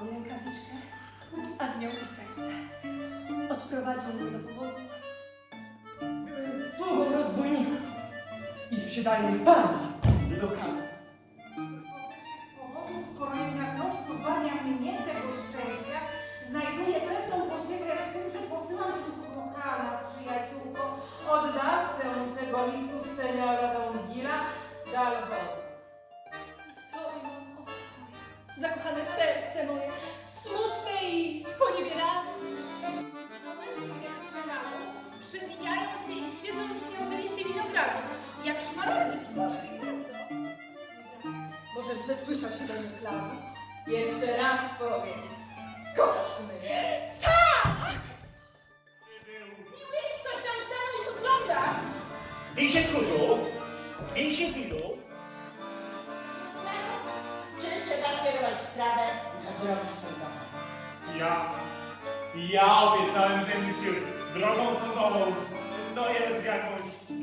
Mu rękawiczkę, a z nią i serce. Odprowadził mnie do powozu. Byłem sługą rozbójników i sprzedajnych pani do kamy. powodu, skoro jednak los pozbawia mnie tego szczęścia, znajduję pewną pociekę w tym, że posyłam ci kochana przyjaciółko, oddawcę tego listu z seniora Dongila, Dalbor. Tobie mam ostoję. Zakochane serce się i świecą śniące liście winogradu, jak szmaragdy z płaczki Może przesłyszał się do mnie Klara? Jeszcze raz powiedz. Kochasz mnie? Ktoś tam stanął i podgląda. Miej się tchórzu, miej się pilu. Czy trzeba śpiewać sprawę na drogi sądowe? Ja, ja obiecałem się drogą sądową to jest jakoś...